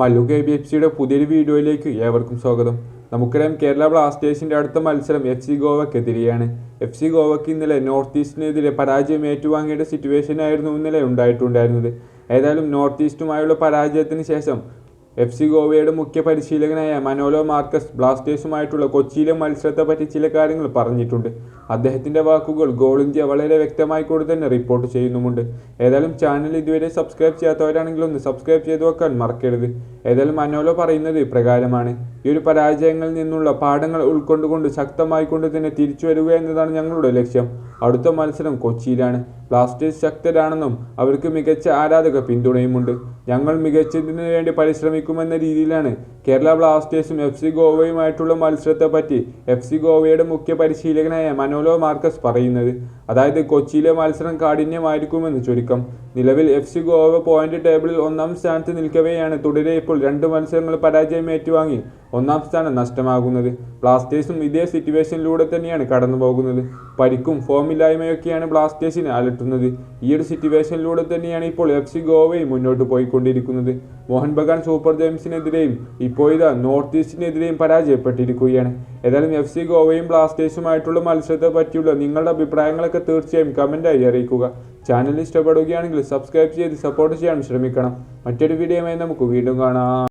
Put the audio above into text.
Mallu K B F സിയുടെ പുതിയൊരു വീഡിയോയിലേക്ക് ഏവർക്കും സ്വാഗതം. നമുക്കറിയാം കേരള ബ്ലാസ്റ്റേഴ്സിന്റെ അടുത്ത മത്സരം എഫ് സി ഗോവക്കെതിരെയാണ് എഫ് സി ഗോവയ്ക്ക് ഇന്നലെ നോർത്ത് ഈസ്റ്റിനെതിരെ പരാജയം ഏറ്റുവാങ്ങേണ്ട സിറ്റുവേഷനായിരുന്നു ഇന്നലെ ഉണ്ടായിട്ടുണ്ടായിരുന്നത്. ഏതായാലും നോർത്ത് ഈസ്റ്റുമായുള്ള പരാജയത്തിന് ശേഷം എഫ് സി ഗോവയുടെ മുഖ്യ പരിശീലകനായ മനോലോ മാർക്കസ് ബ്ലാസ്റ്റേഴ്സുമായിട്ടുള്ള കൊച്ചിയിലെ മത്സരത്തെ പറ്റി ചില കാര്യങ്ങൾ പറഞ്ഞിട്ടുണ്ട്. അദ്ദേഹത്തിന്റെ വാക്കുകൾ ഗോൾ ഇന്ത്യ വളരെ വ്യക്തമായി കൂടി തന്നെ റിപ്പോർട്ട് ചെയ്യുന്നുമുണ്ട്. ഏതായാലും ചാനൽ ഇതുവരെ സബ്സ്ക്രൈബ് ചെയ്യാത്തവരാണെങ്കിൽ ഒന്ന് സബ്സ്ക്രൈബ് ചെയ്ത് വെക്കാൻ മറക്കരുത്. ഏതായാലും മനോലോ പറയുന്നത് ഇപ്രകാരമാണ്. ഈ ഒരു പരാജയങ്ങളിൽ നിന്നുള്ള പാഠങ്ങൾ ഉൾക്കൊണ്ടുകൊണ്ട് ശക്തമായിക്കൊണ്ട് തന്നെ തിരിച്ചു വരിക എന്നതാണ് ഞങ്ങളുടെ ലക്ഷ്യം. അടുത്ത മത്സരം കൊച്ചിയിലാണ്. ബ്ലാസ്റ്റേഴ്സ് ശക്തരാണെന്നും അവർക്ക് മികച്ച ആരാധക പിന്തുണയുമുണ്ട്. ഞങ്ങൾ മികച്ചതിനു വേണ്ടി പരിശ്രമിക്കുമെന്ന രീതിയിലാണ് കേരള ബ്ലാസ്റ്റേഴ്സും എഫ് സി ഗോവയുമായിട്ടുള്ള മത്സരത്തെ പറ്റി എഫ് സി ഗോവയുടെ മുഖ്യ പരിശീലകനായ മനോലോ മാർക്കസ് പറയുന്നത്. അതായത് കൊച്ചിയിലെ മത്സരം കാഠിന്യമായിരിക്കുമെന്ന് ചുരുക്കം. നിലവിൽ എഫ് സി ഗോവ പോയിന്റ് ടേബിളിൽ ഒന്നാം സ്ഥാനത്ത് നിൽക്കവെയാണ് തുടരെ ഇപ്പോൾ രണ്ട് മത്സരങ്ങൾ പരാജയം ഏറ്റുവാങ്ങി. ഒന്നാം സ്ഥാനം നഷ്ടമാകുന്നത്. ബ്ലാസ്റ്റേഴ്സും ഇതേ സിറ്റുവേഷനിലൂടെ തന്നെയാണ് കടന്നു പോകുന്നത് പരിക്കും ഫോമില്ലായ്മയൊക്കെയാണ് ബ്ലാസ്റ്റേഴ്സിനെ അലട്ടുന്നത്. ഈ ഒരു സിറ്റുവേഷനിലൂടെ തന്നെയാണ് ഇപ്പോൾ എഫ് സി ഗോവയും മുന്നോട്ട് പോയിക്കൊണ്ടിരിക്കുന്നത്. മോഹൻ ബഗാൻ സൂപ്പർ ജെയിംസിനെതിരെയും ഇപ്പോൾ ഇതാ നോർത്ത് ഈസ്റ്റിനെതിരെയും പരാജയപ്പെട്ടിരിക്കുകയാണ്. ഏതായാലും എഫ് സി ഗോവയും ബ്ലാസ്റ്റേഴ്സുമായിട്ടുള്ള മത്സരത്തെ പറ്റിയുള്ള നിങ്ങളുടെ അഭിപ്രായങ്ങളൊക്കെ തീർച്ചയായും കമന്റായി അറിയിക്കുക. ചാനൽ ഇഷ്ടപ്പെടുകയാണെങ്കിൽ സബ്സ്ക്രൈബ് ചെയ്ത് സപ്പോർട്ട് ചെയ്യാൻ ശ്രമിക്കണം. മറ്റൊരു വീഡിയോയുമായി നമുക്ക് വീണ്ടും കാണാം.